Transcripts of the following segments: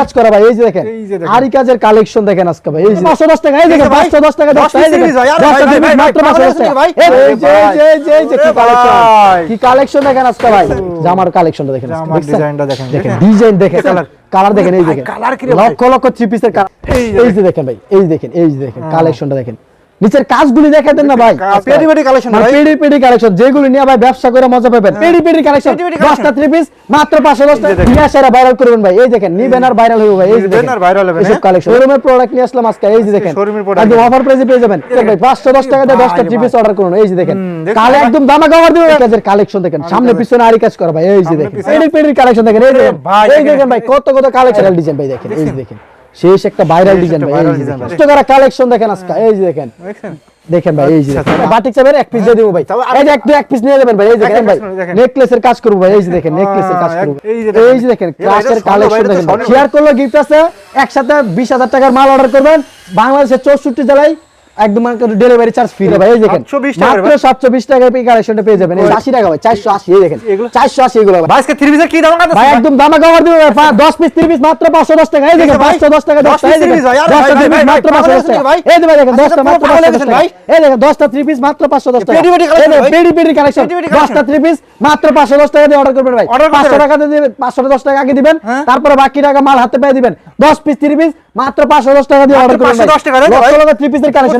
কাজ করা ভাই এই যে দেখেন আরি কাজের কালেকশন দেখেন আজকে ভাই এই যে 510 টাকা এই দেখেন 510 টাকা মাত্র 510 টাকা ভাই এই যে এই যে এই যে কি কালেকশন কি কালেকশন দেখেন আজকে ভাই জামার কালেকশনটা দেখেন জামার ডিজাইনটা দেখেন ডিজাইন দেখেন কালার কালার দেখেন এই দেখেন লক্ষ লক্ষ চিপিসের কালার এই যে দেখেন ভাই এই দেখেন এই যে দেখেন কালেকশনটা দেখেন নিচের কাজগুলি দেখা দেন না মানে ভাই। পেডি পেডি কালেকশন ভাই। পেডি পেডি কালেকশন যেগুলো নিয়ে ভাই ব্যবসা করে মজা পাবেন। পেডি পেডি কালেকশন 10টা 3 পিস মাত্র 510 টাকা নিয়ে আসেরা ভাইরাল করবেন ভাই। এই দেখেন নি ব্যানার ভাইরাল হবে ভাই। এই দেখেন ব্যানার ভাইরাল হবে এসব কালেকশন শোরুমের প্রোডাক্ট নিয়ে আসলাম আজকে। এই যে দেখেন শোরুমের প্রোডাক্ট একদম অফার প্রাইসে পেয়ে যাবেন। ভাই 510 টাকা দিয়ে 10টা 3 পিস অর্ডার করুন। এই যে দেখেন কালে একদম দামা কভার দিবেন কাজের কালেকশন দেখেন সামনে পিছনে আরি কাজ করা ভাই। এই যে দেখেন পেডি পেডি কালেকশন দেখেন এই দেখেন। ভাই এই দেখেন। ভাই কত কত কালেকশন ডিজাইন ভাই দেখেন। এই যে দেখেন। শেষ একটা ভাইরাল ডিজাইন ভাই কষ্ট করা কালেকশন দেখেন আজকে এই যে দেখেন। দেখেন। ভাই এই যে বাটিক চাবের এক পিস দিয়ে দেব ভাই। এই যে একটু এক পিস নিয়ে যাবেন ভাই এই যে দেখেন ভাই। নেকলেসের কাজ করব ভাই এই যে দেখেন নেকলেসের কাজ করব। এই যে দেখেন। ক্লাসের কালেকশন দেখেন শেয়ার করলে গিফট আছে একসাথে বিশ হাজার টাকার মাল অর্ডার করবেন। বাংলাদেশের চৌষট্টি জেলায় একদম ডেলিভারি চার্জ ফ্রি ভাই এই দেখেন। টাকা মাত্র 720 টাকায় এই কালেকশনটা পেয়ে যাবেন। 80 টাকা ভাই 480 এই দেখেন। 480 এগুলো ভাই। আজকে 3 পিসের কি দাম ভাই একদম দাম কভার 10 পিস 3 পিস মাত্র 510 টাকা। এই দেখেন 510 টাকা 10 পিস 3 পিস ভাই। মাত্র 510 টাকা। এই দেখেন 10 টা মাত্র 510 টাকা। এই দেখেন 10 টা 3 পিস মাত্র 510 টাকা। পেডি পেডি কালেকশন 10 টা 3 পিস মাত্র 510 টাকা দিয়ে অর্ডার করবেন ভাই। 500 টাকা দিয়ে 510 টাকা আগে দিবেন। তারপরে বাকি টাকা মাল হাতে পেয়ে দিবেন। 10 পিস 3 পিস মাত্র 510 টাকা দিয়ে অর্ডার করবেন 510 টাকা 3 পিসের কালেকশন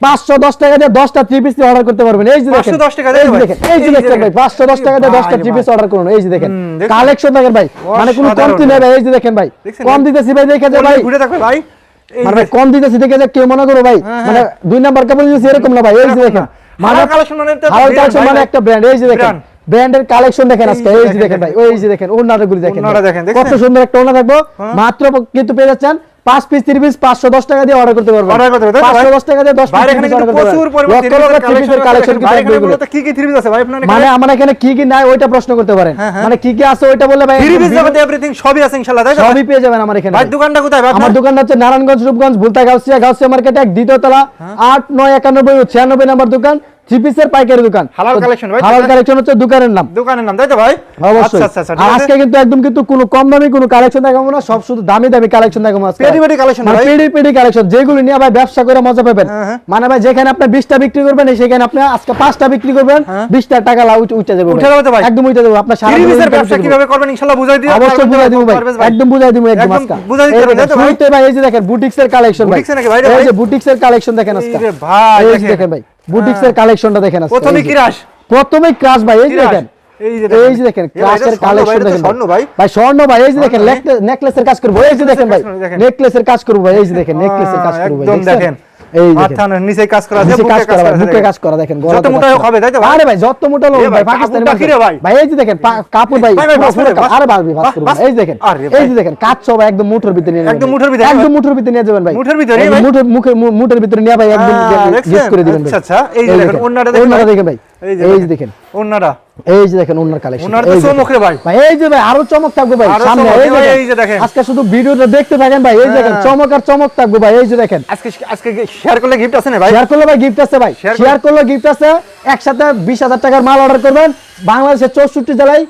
পাঁচশো দশ টাকা দিয়ে অর্ডার করতে পারবেন এই যে দেখেন ভাই পাঁচশো দশ টাকা দিয়ে এই যে দেখেন কালেকশন ভাই মানে কোনো কমতি নেই এই যে দেখেন ভাই কম দিতেছি ভাই দেখে ভাই ভাই মানে কম দিতেছি দেখে মনে করো ভাই মানে দুই নাম্বার কাপড় দিতেছি এরকম না ভাই এই যে দেখেন মানে কালেকশন মানে একটা ব্র্যান্ড এই যে দেখেন ব্র্যান্ডের কালেকশন দেখেন আজকে এই যে দেখেন ভাই ওই যে দেখেন দেখেন কত সুন্দর একটা ওনা দেখব মাত্র কিন্তু পেয়ে যাচ্ছেন পাঁচ পিস পিস পাঁচশো দশ টাকা দিয়ে অর্ডার করতে পারব পাঁচশো দশ টাকা দিয়ে দশ মানে আমার মানে এখানে কি কি নাই ওইটা প্রশ্ন করতে পারেন। মানে কি কি আছে ওইটা বললে ভাই সবই আছে সবই পেয়ে যাবেন আমার এখানে। দোকানটা কোথায়? আমার হচ্ছে নারায়ণগঞ্জ রূপগঞ্জ ভুলতা গাউসিয়া গাউসিয়া মার্কেটে এক দ্বিতীয় তলা আট নয় একানব্বই ছিয়ানব্বই নাম্বার দোকান। থ্রিপিসের পাইকারি দোকান। হালাল কালেকশন ভাই হালাল কালেকশন হচ্ছে দোকানের নাম। দোকানের নাম তাই তো ভাই? অবশ্যই। আচ্ছা, আচ্ছা, আচ্ছা, আজকে কিন্তু একদম কিন্তু কোনো কম দামি কোনো কালেকশন দেখাবো না সব শুধু দামি দামি কালেকশন দেখাবো আজকে। পেডি পেডি কালেকশন মানে ভাই? পেডি পেডি কালেকশন যেগুলো নিয়ে ভাই ব্যবসা করে মজা পাবেন। হ্যাঁ, হ্যাঁ। মানে ভাই যেখানে আপনি 20টা বিক্রি করবেন সেখানে আপনি আজকে 5টা বিক্রি করবেন হ্যাঁ। 20টা টাকা লাভ উঠে যাবে উঠে যাবে ভাই। একদম উঠে যাবে আপনি সারা ব্যবসা কীভাবে করবেন ইনশাআল্লাহ বুঝাই দিই অবশ্যই বুঝাই দিব ভাই। একদম বুঝাই দিব একদম আজকে। বুঝাই দিতে ভাই? এই যে দেখেন বুটিক্সের কালেকশন ভাই। বুটিক্সের নাকি ভাই এই যে বুটিক্সের কালেকশন দেখেন আজকে। ভাই দেখেন ভাই। বুটিক্সের হ্যাঁ। কালেকশনটা দেখেন প্রথমে ক্রাশ। প্রথমে ক্রাশ ভাই এই দেখেন। এই যে দেখেন। ক্লাসের কালেকশন দেখেন স্বর্ণ ভাই ভাই। স্বর্ণ ভাই এই যে দেখেন মানে নেকলেসের কাজ করব। এই যে দেখেন ভাই নেকলেসের কাজ করব ভাই এই যে দেখেন নেকলেসের কাজ করব ভাই একদম দেখেন। এই দেখেন। একদম মুঠোর ভিতরে নিয়ে একদম একদম মুঠোর ভিতরে নিয়ে যাবেন ভাই। মুঠোর ভিতরে মুঠোর মুখে মুঠোর ভিতরে নিয়ে ভাই একদম করে দিবেন আচ্ছা এই দেখেন দেখেন ভাই। একসাথে বিশ হাজার আজকে শুধু দেখতে ভাই এই দেখেন চমক আর চমক থাকবে ভাই এই যে দেখেন। শেয়ার করলে গিফট আছে না ভাই? করলে ভাই গিফট আছে ভাই। শেয়ার করলে গিফট আছে। একসাথে 20000 টাকার মাল অর্ডার করবেন। বাংলাদেশের 64 জেলায়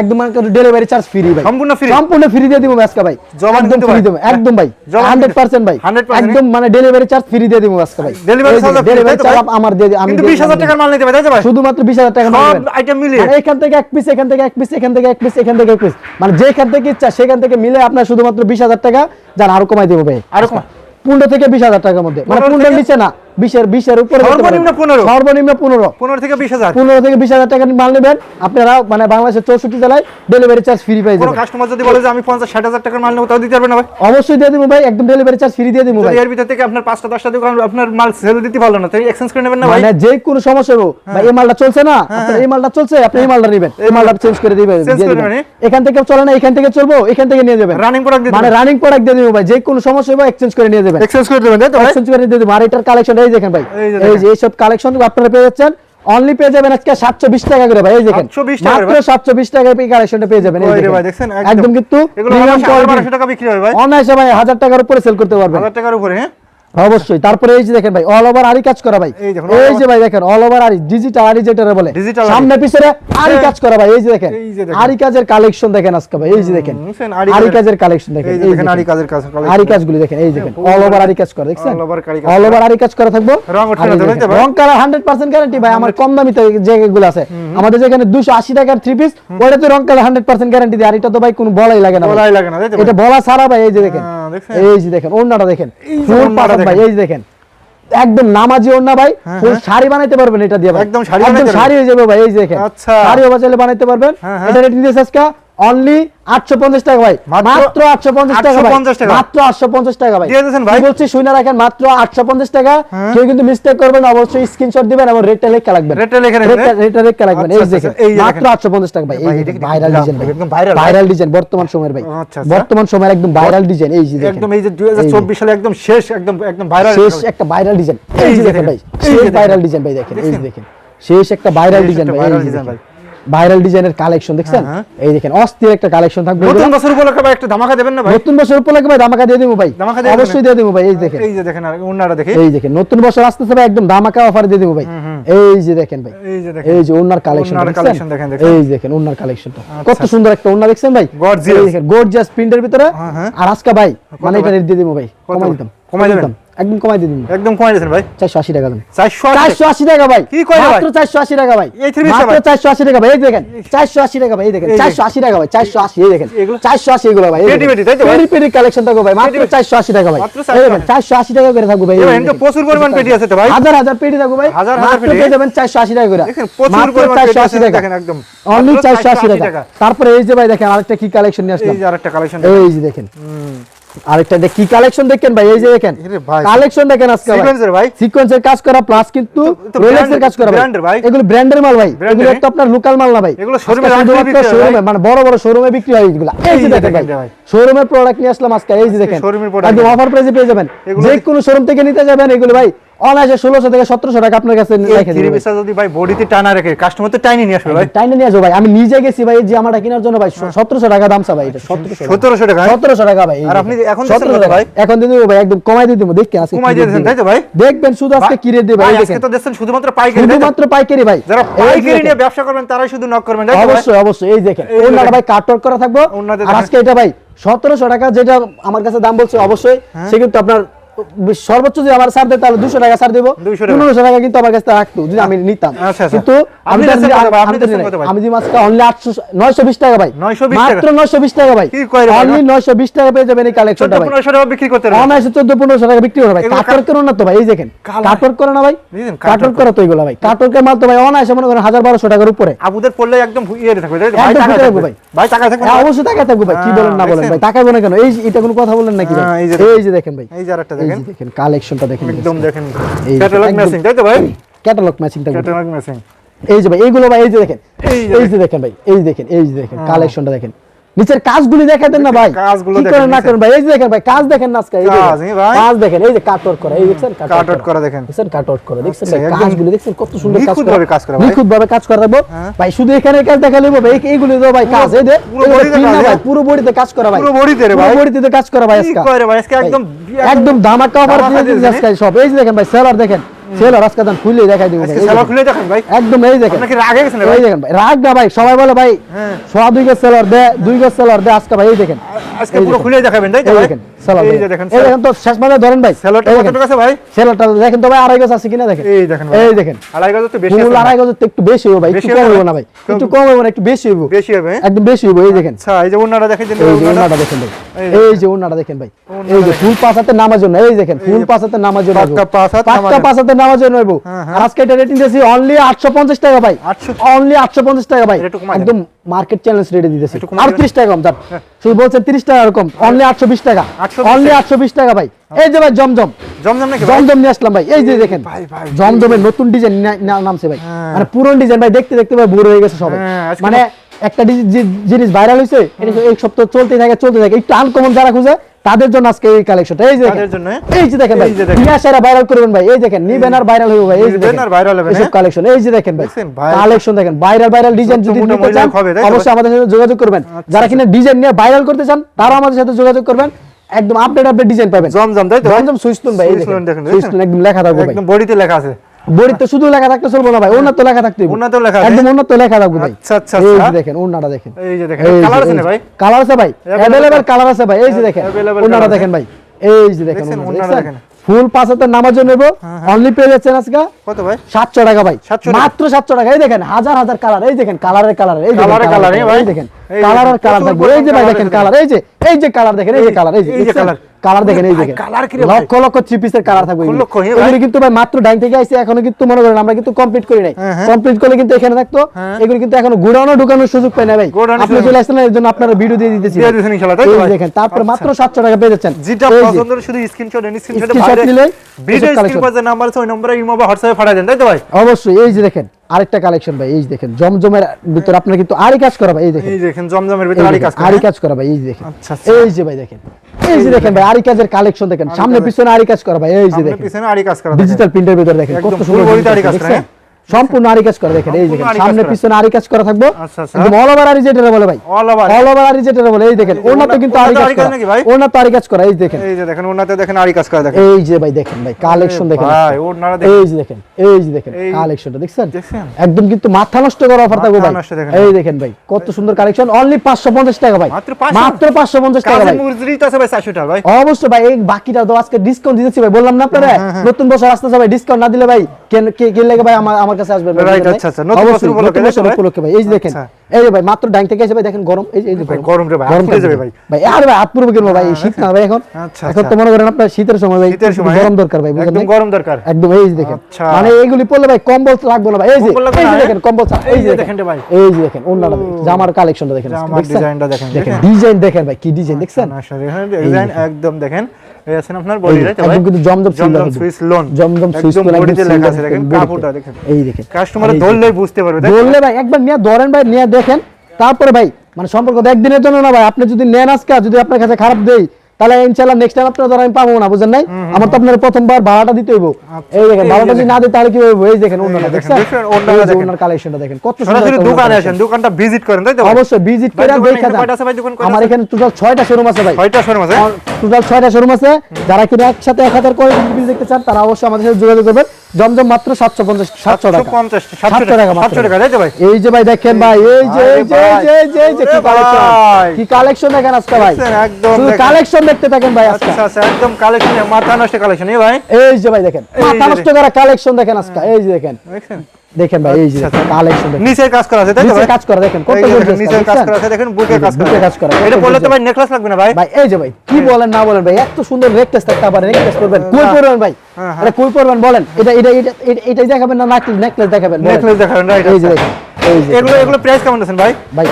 একদম ডেলিভারি চার্জ ফ্রি ভাই। সম্পূর্ণ ফ্রি সম্পূর্ণ ফ্রি দিয়ে দিব আজকে ভাই। একদম ফ্রি দেব হ্যাঁ, একদম ভাই। 100% ভাই। একদম মানে ডেলিভারি চার্জ ফ্রি দিয়ে দিব আজকে ভাই। ডেলিভারি চার্জ ডেলিভারি আমার দিয়ে আমি 20000 টাকার মাল নিতে পারি ভাই? শুধুমাত্র 20000 টাকা মাল আইটেম মিলে মানে এখান থেকে এক পিস এখান থেকে এক পিস এখান থেকে এক পিস এখান থেকে এক পিস মানে যেখান থেকে ইচ্ছা সেখান থেকে মিলে আপনার শুধুমাত্র 20000 টাকা যান আর কমাই দেব ভাই। আর কমা 15 থেকে 20000 টাকার মধ্যে। মানে 15 নিচে না। বিশের বিশের উপরে সর্বনিম্ন পনেরো। পনেরো। থেকে বিশ হাজার। টাকা মাল নেবেন। আপনারা মানে বাংলাদেশের চৌষট্টি জেলায় ডেলিভারি চার্জ ফ্রি পাই কাস্টমার যদি বলে যে আমি পঞ্চাশ ষাট হাজার টাকার মাল নেব তাও দিতে ভাই? অবশ্যই দিয়ে দেবো ভাই একদম ডেলিভারি চার্জ ফ্রি দিয়ে দেবো ভাই। এর ভিতর থেকে আপনার পাঁচটা দশটা দোকান আপনার মাল সেল দিতে না তাই এক্সচেঞ্জ করে নেবেন না ভাই? মানে যে কোনো সমস্যা হোক হ্যাঁ। ভাই এই মালটা চলছে না? হ্যাঁ, হ্যাঁ। এই মালটা চলছে আপনি এই মালটা নেবেন। এই মালটা চেঞ্জ করে দিবেন মানে? এখান থেকে চলে না এখান থেকে চলবো এখান থেকে নিয়ে যাবেন। রানিং প্রোডাক্ট মানে রানিং প্রোডাক্ট দিয়ে দেবো ভাই যে কোনো সমস্যা হবে এক্সচেঞ্জ করে নিয়ে যাবেন। এক্সচেঞ্জ করে দেবেন তাই তো এক্সচেঞ্জ করে দিয়ে দেবো। আর এটার কালেকশন এই দেখেন ভাই এই যে এইসব কালেকশন আপনারা পেয়ে যাচ্ছেন। অনলি পেয়ে যাবেন আজকে 720 টাকা করে ভাই এই দেখেন। 720 টাকা মাত্র 720 টাকায় এই কালেকশনটা পেয়ে যাবেন এই দেখেন। ভাই? একদম। কিন্তু প্রিমিয়াম অনায়াসে কোয়ালিটি টাকা বিক্রি হয় ভাই। অনায়াসে ভাই 1000 টাকার উপরে সেল করতে পারবেন। হাজার টাকার উপরে হ্যাঁ? অবশ্যই। তারপরে এই যে দেখেন ভাই অল ওভার আরি কাজ করা ভাই। এই যে ভাই দেখেন অল ওভার আরি ডিজিটাল আরি যেটা বলে। সামনে পিছনে আরি কাজ করা ভাই এই যে দেখেন। আরি কাজের কালেকশন দেখেন আজকে ভাই এই যে দেখেন। আরি কাজের- কালেকশন দেখেন এই দেখেন। আরি কাজের কাজ আরি কাজগুলি দেখেন এই দেখেন। অল ওভার আরি- কাজ করা দেখছেন? অল ওভার আরি কাজ করা। থাকব? রং তো, তো ভাই? রং কালার 100% গ্যারান্টি ভাই আমার কম দামি যেগুলো আছে। আমাদের যেখানে 280 টাকার থ্রি পিস ওটাতে রং কালার 100% গ্যারান্টি দেয়। আর এটা তো ভাই কোনো বলাই লাগে না। বলাই লাগে না তো? এটা বলা ছাড়া ভাই এই যে দেখেন। হ্যাঁ? এই যে দেখেন ওড়নাটা দেখেন। ফুল পাঠান ভাই এই যে দেখেন। একদম নামাজি ওড়না ভাই হ্যাঁ, ফুল হ্যাঁ। শাড়ি বানাইতে পারবেন এটা দিয়ে ভাই। একদম শাড়ি হয়ে যাবে ভাই এই যে দেখেন। আচ্ছা। বানাইতে পারবেন। হ্যাঁ। এটা রেট দিতেছে আজকে। অনলি 850 টাকা ভাই। মাত্র মাত্র 850 টাকা ভাই। 850 টাকা। মাত্র 850 টাকা ভাই। ভাই। বলছি শুনে রাখেন মাত্র 850 টাকা। হ্যাঁ। কেউ কিন্তু মিস্টেক করবেন অবশ্যই স্ক্রিনশট দিবেন এবং রেটটা লেখা রাখবেন। রেটটা লিখে রাখবেন। রেটটা- লেখা রাখবেন। এই আচ্ছা, দেখেন আচ্ছা, যে মাত্র 850 টাকা ভাই। এই ভাইরাল ডিজাইন একদম viral, ভাইরাল ডিজাইন বর্তমান সময়ের ভাই। আচ্ছা। বর্তমান সময়ের একদম ভাইরাল ডিজাইন এই যে দেখেন। একদম এই যে 2024 সালে একদম শেষ একদম একদম ভাইরাল শেষ একটা ভাইরাল ডিজাইন এই যে দেখেন দেখেন, ভাই শেষ ভাইরাল ডিজাইন ভাই দেখেন এই যে দেখেন। শেষ একটা ভাইরাল ডিজাইন ভাই এই যে দেখেন। ভাইরাল ডিজাইনের কালেকশন দেখছেন? হ্যাঁ, এই দেখেন অস্থির একটা কালেকশন থাকবে নতুন বছর উপলক্ষে ভাই একটা ধামাকা দেবেন না ভাই? নতুন বছর উপলক্ষে ভাই ধামাকা দিয়ে দেবো ভাই। ধামাকা দিয়ে অবশ্যই দিয়ে দেবো ভাই এই দেখেন। এই যে দেখেন আর ওনারা দেখি। এই দেখেন নতুন বছর আসতেছে ভাই একদম ধামাকা অফার দিয়ে দেবো ভাই। এই যে দেখেন ভাই। এই যে দেখেন। এই যে ওনার কালেকশন দেখেন, দেখেন। এই দেখেন ওনার কালেকশনটা কত সুন্দর একটা ওনা দেখছেন ভাই। এই দেখেন গর্জিয়াস প্রিন্টের ভিতরে। হ্যাঁ, হ্যাঁ। আর আজকে ভাই মানে এটা রেট দিয়ে দেবো ভাই কমাই? দিতাম কমাই দেবেন? একদম কমাই দিবো একদম কমাই দিয়েছেন ভাই 480 টাকা দাম 480 চারশো আশি টাকা ভাই কি কয় ভাই? মাত্র চারশো আশি টাকা ভাই এই টা মাত্র ভাই? চারশো আশি টাকা ভাই এই দেখেন চারশো আশি টাকা ভাই এই দেখেন এই যে। চারশো আশি টাকা ভাই চারশো আশি এই দেখেন এগুলো? চারশো আশি এগুলো ভাই পেটি পেটি, তাই তো? পেটি পেটি কালেকশন থাকবে ভাই মাত্র পেটি পেটি। চারশো আশি টাকা ভাই এই দেখেন 480 চারশো আশি টাকা করে থাকবে ভাই এই এবার দেখেন। প্রচুর পরিমাণ পেটি আছে তো ভাই হাজার হাজার পেটি থাকবে ভাই হাজার হাজার পেটি। পেয়ে যাবেন চারশো আশি টাকা করে দেখেন, প্রচুর পরিমাণ পেটি আছে, টাকা দেখেন একদম। অনলি মাত্র চারশো আশি 480 টাকা। তারপরে এই যে ভাই দেখেন আরেকটা কি কালেকশন নিয়ে এই যে আরেকটা কালেকশন এই যে দেখেন আরেকটা দেখ কি কালেকশন দেখেন ভাই এই যে দেখেন কালেকশন দেখেন আজকে ভাই। সিকোয়েন্সের কাজ করা প্লাস কিন্তু রোলেক্সের কাজ করা ভাই। এগুলো ব্র্যান্ডের মাল ভাই এগুলো? তো আপনার লোকাল মাল না ভাই এগুলো শোরুমে ভাই। মানে বড় বড় শোরুমে বিক্রি হয় এগুলো এই যে দেখেন ভাই। শোরুমের প্রোডাক্ট নিয়ে আসলাম আজকে এই যে দেখেন শোরুমের নিয়ে। অফার প্রাইসে পেয়ে যাবেন যে- কোনো শোরুম থেকে নিতে যাবেন এগুলো ভাই অনায়াসে ষোলোশো থেকে সতেরোশো টাকা আপনার কাছে রেখে যদি ভাই বডিতে টানা রেখে কাস্টমার তো টাইনি নিয়ে আসবে ভাই। টাইনে নিয়ে আসব ভাই। আমি নিজে গেছি ভাই যে আমারটা কেনার জন্য ভাই সতেরোশো টাকা দাম ভাই এটা সতেরোশো সতেরোশো টাকা? সতেরোশো টাকা ভাই আর আপনি এখন দিচ্ছেন 1700 কত টাকা। ভাই? এখন দিয়ে দেবো ভাই একদম কমাই দিয়ে দেবো কমাই দিয়ে দিয়েছেন, তাই তো ভাই? দেখবেন শুধু আজকে কি রেট ভাই আজকে তো দেখছেন শুধুমাত্র পাইকারি শুধুমাত্র পাইকারি ভাই। যারা পাইকারি নিয়ে ব্যবসা করবেন তারাই শুধু নক করবেন? অবশ্যই অবশ্যই এই দেখেন। ওনাটা ভাই কাটওয়ার্ক করা থাকব। আর আজকে এটা ভাই সতেরোশো টাকা যেটা আমার কাছে দাম বলছে অবশ্যই। হ্যাঁ। সে কিন্তু আপনার সর্বোচ্চ যদি আমার ছাড় দেয় তাহলে দুশো টাকা ছাড় দেবো। 200 টাকা। পনেরোশো টাকা কিন্তু আমার কাছে রাখতো যদি আমি নিতাম। আচ্ছা, আচ্ছা। কিন্তু আমি আমি দিই আজকে অনলি আটশো নয়শো বিশ টাকা ভাই। 920 টাকা? মাত্র নয়শো বিশ টাকা ভাই। অনলি নয়শো বিশ টাকা পেয়ে যাবেন এই কালেকশনটা ভাই। টাকা বিক্রি করতে অনায়াসে চোদ্দ পনেরোশো টাকা বিক্রি করে ভাই। কাটওয়ার্ক করো না তো ভাই এই দেখেন। কাটওয়ার্ক করে না ভাই। কাটওয়ার্ক করা তো এগুলো ভাই। কাটওয়ার্কের মাল তো ভাই অনায়াসে মনে করেন হাজার বারোশো টাকার উপরে। আবুদের পড়লে একদম ইয়ে থাকবে ভাই টাকা থাকবে। ভাই। ভাই টাকা থাকবে হ্যাঁ, অবশ্যই টাকা থাকবে ভাই। কি হ্যাঁ, বলেন না বলেন দেখছেন? ভাই। টাকাবো না কেন? এই এটা কোনো কথা বলেন নাকি ভাই? হ্যাঁ, এই যে দেখেন। ভাই। এই যে আরেকটা দেখেন। দেখেন কালেকশনটা দেখেন। একদম দেখেন। ক্যাটালগ ম্যাচিং তাই তো ভাই? ক্যাটালগ ম্যাচিং ক্যাটালগ ম্যাচিং এই যে ভাই এইগুলো ভাই এই যে দেখেন। এই যে এই যে দেখেন। ভাই এই যে দেখেন এই যে দেখেন কালেকশনটা দেখেন। নিচের কাজগুলি দেখাতেন না ভাই। কাজগুলো কি দেখেন না করেন ভাই? এই যে দেখেন ভাই কাজ দেখেন না আজকে এই যে কাজ, দেখেন। এই ভাই। কাজ দেখেন এই যে কাট আউট করা এই দেখছেন কাট আউট করা। দেখেন। দেখছেন কাট আউট করা দেখছেন আচ্ছা, ভাই একদম কাজগুলি দেখছেন কত সুন্দর কাজ করা। নিখুঁতভাবে কাজ করা ভাই। নিখুঁত ভাবে কাজ করা রাখব হ্যাঁ। ভাই শুধু এখানে কাজ দেখালে ভাই এইগুলি তো ভাই কাজ এই দে পুরো এগুলো বডিতে কাজ, ভাই হ্যাঁ? পুরো বডিতে কাজ করা ভাই। পুরো বডিতে রে ভাই। পুরো বডিতে কাজ করা ভাই আজকে। কয় রে ভাই? আজকে একদম একদম ধামাকা অফার দিয়ে দিয়েছে, আজকে সব। এই যে দেখেন ভাই সেলার দেখেন। সেলার আজকে দাম খুলে দেখাই দিব আজকে ভাই, এই সেলা দেখেন। খুলে দেখেন ভাই। একদম এই দেখেন। আপনাকে রাগে গেছেন এই ভাই? দেখেন ভাই। রাগ না ভাই সবাই বলে ভাই হ্যাঁ। সোয়া দুই গেছ সেলার দে দুই গেছ সেলার দে আজকে ভাই এই দেখেন। আজকে পুরো খুলে দেখাবেন তাই ভাই? দেখেন সেলার এই যে দেখেন এই দেখেন তো শেষ মাঝে ধরেন ভাই। সেলারটা এই আছে ভাই? সেলারটা দেখেন তো ভাই আড়াই গেছ আছে কিনা দেখেন। এই দেখেন এই দেখেন। আড়াই গজ তো বেশি ফুল আছে আড়াই গেছ তো একটু বেশি হবে ভাই একটু কম হবে না? না ভাই একটু কম। হবে না একটু বেশি হবে। বেশি হবে হ্যাঁ? একদম বেশি হবে এই দেখেন। আচ্ছা এই যে ওনারা দেখেন এই যে ওনারা- দেখেন ভাই। এই যে দেখেন ভাই। এই যে ফুল পাঁচ হাতে নামার জন্য এই দেখেন ফুল পাক্কা পাঁচ হাত নামার জন্য। হ্যাঁ, আজকে এটা রেটিং অনলি টাকা ভাই। অনলি টাকা ভাই। একদম মার্কেট চ্যালেঞ্জ রেটে দিতেছি। টাকা কম শুধু বলছেন টাকা অনলি টাকা। অনলি টাকা। ভাই। এই যে ভাই জমজম। জমজম নাকি জমজম নিয়ে আসলাম ভাই। এই যে দেখেন। ভাই, ভাই। জমজমের নতুন ডিজাইন নামছে ভাই। হ্যাঁ। মানে পুরনো ডিজাইন ভাই দেখতে দেখতে ভাই বুড়ো হয়ে গেছে সবাই। হ্যাঁ, মানে একটা জিনিস ভাইরাল হয়েছে এক সপ্তাহ চলতে থাকে চলতে থাকে। একটু আনকমন যারা খুঁজে তাদের জন্য আজকে এই কালেকশনটা এই যে তাদের জন্য? এই যে দেখেন ভাই এই যে দেখেন। নিয়ে আসারা ভাইরাল করবেন ভাই। এই দেখেন নিবেন আর ভাইরাল হইব ভাই। এই যে নিবেন দেখেন আর viral হবেন, এইসব হ্যাঁ? কালেকশন এই যে দেখেন ভাই কালেকশন দেখেন। ভাইরাল ভাইরাল ডিজাইন যদি নিতে চান হবে, অবশ্যই আমাদের সাথে যোগাযোগ করবেন। যারা কিনা ডিজাইন নিয়ে ভাইরাল করতে চান তারা আমাদের সাথে যোগাযোগ করবেন। একদম আপডেট আপডেট ডিজাইন পাবেন। জমজম তাই তো? জমজম সুইস্তুন ভাই এই দেখেন, সুইস্তুন একদম লেখা থাকবে একদম বডিতে লেখা আছে। বড়িতে শুধু লেখা থাকতে চলবো না ভাই উন্নত লেখা থাকতে হবে। উন্নত লেখা আছে? একদম উন্নত লেখা থাকবে ভাই আচ্ছা, আচ্ছা, এই আচ্ছা। যে দেখেন উন্নাটা দেখেন এই যে দেখেন কালার আছে না ভাই কালার আছে ভাই Available अवेलेबल কালার আছে ভাই এই যে দেখেন Available উন্নাটা colour দেখেন ভাই এই যে দেখেন দেখছেন, উন্নাটা উন্নাটা দেখছেন? দেখেন। ফুল পাঁচ হাজার নামার জন্য নেবো অনলি পেয়ে যাচ্ছেন আজকে কত ভাই সাতশো টাকা ভাই 700 টাকা। মাত্র সাতশো টাকা এই দেখেন হাজার হাজার কালার এই দেখেন কালারের কালার এই দেখেন Colour এর colour colour, এর এই ভাই। এই দেখেন এই কালার আর দেখেন, কালার প্রচুর থাকবে এই যে ভাই পরিমাণ দেখেন colour কালার এই যে এই যে কালার দেখেন এই যে এই- কালার এই যে এই যে দেখছেন? colour। কালার দেখেন এই দেখেন। লক্ষ লক্ষ থ্রি পিসের কালার থাকবে এগুলি। হ্যাঁ কিন্তু ভাই মাত্র ডাইন থেকে আইছে এখনও কিন্তু মনে করেন আমরা কিন্তু কমপ্লিট করি নাই। হ্যাঁ, হ্যাঁ। কমপ্লিট করলে কিন্তু এখানে থাকতো। হ্যাঁ। এগুলি কিন্তু এখনও গুড়ানো ঢুকানোর সুযোগ পাই না ভাই। আপনি চলে আসছেন এর জন্য আপনারা ভিডিও দিয়ে দিতেছি দিয়ে দিয়েছেন ইনশাআল্লাহ, তাই তো দেখেন তারপর আচ্ছা। মাত্র সাতশো টাকা পেয়ে যাচ্ছেন। যেটা পছন্দ শুধু স্ক্রিনশট এনে স্ক্রিনশটে নিলে ভিডিও এসব স্ক্রিন collection। পাশে নাম্বার আছে ওই নম্বরে ইমো বা হোয়াটসঅ্যাপে পাঠিয়ে দেন তাই তো ভাই? অবশ্যই এই যে দেখেন। আরেকটা কালেকশন ভাই এই দেখেন জমজমের ভিতর আপনার কিন্তু আরই কাজ করা ভাই এই দেখেন। এই দেখেন জমজমের ভিতর আরই আরি কাজ করা আরি হ্যাঁ? কাজ করা ভাই এই দেখেন। আচ্ছা, আচ্ছা। এই যে ভাই দেখেন। এই যে দেখেন ভাই আরই কাজের কালেকশন দেখেন। সামনে পিছনে আরই কাজ করা ভাই এই যে দেখেন। পিছনে আরই কাজ করা ডিজিটাল প্রিন্টের ভিতর দেখেন কত সুন্দর আরই কাজ করা, হ্যাঁ? সম্পূর্ণ আরি কাজ করা দেখেন এই দেখেন সামনে পিছনে আরি কাজ করা থাকব। আচ্ছা, আচ্ছা। একদম অল ওভার আরি যেটা বলে ভাই অল ওভার। অল ওভার আরি যেটা বলে এই দেখেন কিন্তু আরি কাজ করা? ওনা তো আরি কাজ করা এই দেখেন। এই যে দেখেন ওনাতে দেখেন আরি কাজ করা দেখেন। এই যে ভাই দেখেন ভাই কালেকশন দেখেন ভাই ওনারা দেখেন। এই যে দেখেন এই যে দেখেন কালেকশনটা দেখছেন? একদম কিন্তু মাথা নষ্ট করা অফার থাকবে ভাই। এই দেখেন ভাই কত সুন্দর কালেকশন অনলি 550 টাকা ভাই। মাত্র 500 মাত্র 550 টাকা ভাই। আছে ভাই 400 টাকা ভাই। অবশ্যই ভাই এই বাকিটা তো আজকে ডিসকাউন্ট দিতেছি ভাই বললাম না আপনারা? নতুন বছর আসতেছে ভাই ডিসকাউন্ট না দিলে ভাই কেন কে কে লাগে ভাই আমার আমার কাছে বুঝলেন আচ্ছা, আচ্ছা। নতুন বছর উপলক্ষে, ভাই? এই যে দেখেন আচ্ছা। এই যে ভাই মাত্র ডাইং থেকে এসে ভাই দেখেন গরম এই যে ভাই, গরম রে ভাই, যাবে ভাই। ভাই আরে ভাই হাত পুরো কিনবো ভাই এই শীত না ভাই এখন আচ্ছা, এখন তো আচ্ছা। মনে করেন আপনার শীতের সময় ভাই শীতের সময় গরম? দরকার ভাই একদম গরম দরকার একদম এই যে দেখেন আচ্ছা। মানে এইগুলি পড়লে ভাই কম্বল লাগবে না ভাই এই যে এই যে? দেখেন কম্বল এই যে দেখেন ভাই। এই যে দেখেন ওন্নাটা জামার কালেকশনটা দেখেন ডিজাইনটা দেখেন, দেখেন? ডিজাইন দেখেন ভাই কি ডিজাইন দেখছেন আচ্ছা, ডিজাইন একদম দেখেন এই আছেন আপনার বডি রাইট ভাই কিন্তু Zamzam Swiss lawn Zamzam Swiss lawn বডিতে লেখা আছে দেখেন, কাপড়টা দেখেন। এই দেখেন। কাস্টমার ধরলে বুঝতে পারবে? বললে ভাই একবার নিয়ে ধরেন ভাই নিয়ে দেখেন। তারপরে ভাই মানে সম্পর্ক একদিনের জন্য না ভাই আপনি যদি নেন আজকে যদি আপনার কাছে খারাপ দেই তাহলে ইনশাআল্লাহ নেক্সট টাইম আপনার ধর আমি পাবো না বুঝেন নাই? আমার তো আপনার প্রথমবার ভাড়াটা দিতে হইব। এই দেখেন ভাড়াটা যদি না দিই তাহলে কি হইব? এই দেখেন ওনাটা দেখেন, দেখছেন? ওড়নাটা দেখেন। ওনার কালেকশনটা দেখেন কত সুন্দর দোকানে আসেন দোকানটা ভিজিট করেন তাই তো অবশ্যই ভিজিট করে দেখে এখানে যান। কয়টা আছে ভাই, দোকান আমার এখানে টোটাল 6টা শোরুম আছে ভাই। 6টা শোরুম আছে? টোটাল 6টা শোরুম আছে। যারা কিনা একসাথে এক হাজার করে বিল দেখতে চান তারা অবশ্যই আমাদের সাথে যোগাযোগ করবেন। জমজম মাত্র সাতশো পঞ্চাশ সাতশো টাকা। সাতশো টাকা মাত্র। 700 টাকা ভাই। এই যে ভাই দেখেন ভাই এই যে এই যে এই যে এই যে কি কালেকশন কি কালেকশন দেখেন আজকে ভাই? একদম কালেকশন দেখতে থাকেন ভাই আজকে। আচ্ছা আচ্ছা একদম কালেকশন মাথা নষ্ট কালেকশন এই ভাই। এই যে ভাই দেখেন। মাথা নষ্ট করা কালেকশন দেখেন আজকে। এই যে দেখেন। দেখছেন দেখেন ভাই এই যে আচ্ছা, আচ্ছা। কালেকশন নিচের কাজ করা আছে নিচে কাজ করা দেখেন কত দেখেন, gorgeous নিচের কাজ করা আছে দেখেন বুকের কাজ বুকের কাজ করা, এটা বললে তো ভাই নেকলেস লাগবে না ভাই? ভাই এই যে ভাই কি বলেন না বলেন ভাই এত সুন্দর নেকলেস থাকতে পারে নেকলেস করবেন কই না। পরবেন ভাই? হ্যাঁ, হ্যাঁ। এটা কই পরবেন বলেন? এটা এটা এটা এটা- এটাই দেখাবেন না নাকি নেকলেস দেখাবেন? নেকলেস দেখাবেন রাইট এই যে দেখেন এই যে এগুলো এগুলো প্রাইস কেমন আছেন ভাই? ভাই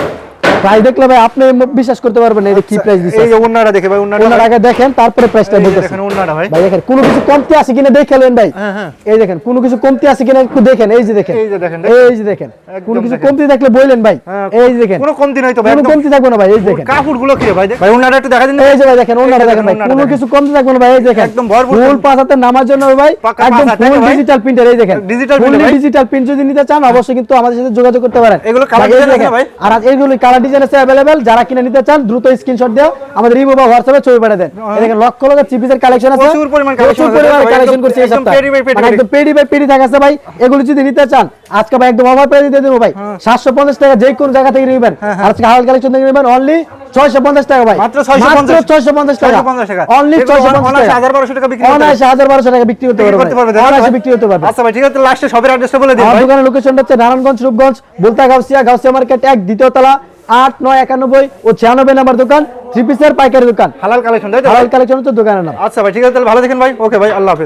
প্রাইস দেখলে ভাই আপনি বিশ্বাস করতে পারবেন না এটা কি প্রাইস দিছে। এই ওন্নাটা দেখে ভাই ওন্নাটা আগে দেখেন তারপরে প্রাইসটা বলতেছি। দেখেন ওন্নাটা ভাই। ভাই দেখেন কোনো কিছু কমতি আছে কিনা দেখে নেন ভাই। হ্যাঁ হ্যাঁ। এই দেখেন কোনো কিছু কমতি আছে কিনা একটু দেখেন এই যে দেখেন। এই যে দেখেন, এই যে দেখেন কোনো কিছু কমতি থাকলে বললেন ভাই। হ্যাঁ, এই যে দেখেন কোনো কমতি নাই তো ভাই কোনো কমতি থাকবে না ভাই এই দেখেন। কাপড়গুলো কি ভাই ভাই ওন্নাটা একটু দেখা দিন এই যে ভাই দেখেন যে দেখেন ভাই কোনো কিছু কমতি থাকবে না ভাই এই দেখেন। একদম ভরপুর ফুল। নামার জন্য ভাই একদম ফুল ডিজিটাল প্রিন্টার এই দেখেন। print ভাই? ডিজিটাল প্রিন্ট যদি নিতে চান অবশ্যই কিন্তু আমাদের সাথে যোগাযোগ করতে পারেন। এগুলো colour ভাই, ভাই? আর এইগুলো কালার ডিজাইন আছে अवेलेबल যারা কিনে নিতে চান দ্রুত স্ক্রিনশট দাও আমাদের ইমো বা হোয়াটসঅ্যাপে ছবি পাঠিয়ে দেন এই দেখেন লক্ষ লক্ষ চিপিসের কালেকশন আছে প্রচুর পরিমাণ collection প্রচুর আছে, পরিমাণ ভাই, কালেকশন একদম- করছে এই একদম সপ্তাহে পেডি বাই পেডি মানে একদম পেডি বাই পেডি থাকাছে ভাই এগুলো যদি নিতে চান আজকে ভাই একদম অফার প্রাইস দিয়ে দেবো ভাই হ্যাঁ। সাতশো পঞ্চাশ টাকা যে কোন জায়গা থেকে নিবেন আর আজকে হালাল কালেকশন থেকে নিবেন অনলি ছয়শো পঞ্চাশ টাকা ভাই মাত্র 650 ছয়শো পঞ্চাশ টাকা 650 টাকা। অনলি এগুলো ছয়শো অনায়াসে পঞ্চাশ টাকা 1200 টাকা বিক্রি করতে পারবে। অনায়াসে হাজার বারোশো টাকা বিক্রি করতে বিক্রি পারবে করতে পারবে, তাই তো অনায়াসে ভাই? বিক্রি করতে পারবে আচ্ছা ভাই ঠিক আছে লাস্টে সবের অ্যাড্রেসটা বলে দিন আমার ভাই দোকানের লোকেশন হচ্ছে নারায়ণগঞ্জ রূপগঞ্জ বুলতা গাউসিয়া গাউসিয়া মার্কেট এক দ্বিতীয় তলা আট নয় একানব্বই ও ছিয়ানব্বই নাম্বার দোকান থ্রি পিসের পাইকারি দোকান। হালাল কালেকশন তো? হালাল কালেকশন হচ্ছে দোকানের নাম। আচ্ছা ভাই ঠিক আছে তাহলে ভালো দেখেন ভাই। ওকে ভাই আল্লাহ হাফেজ।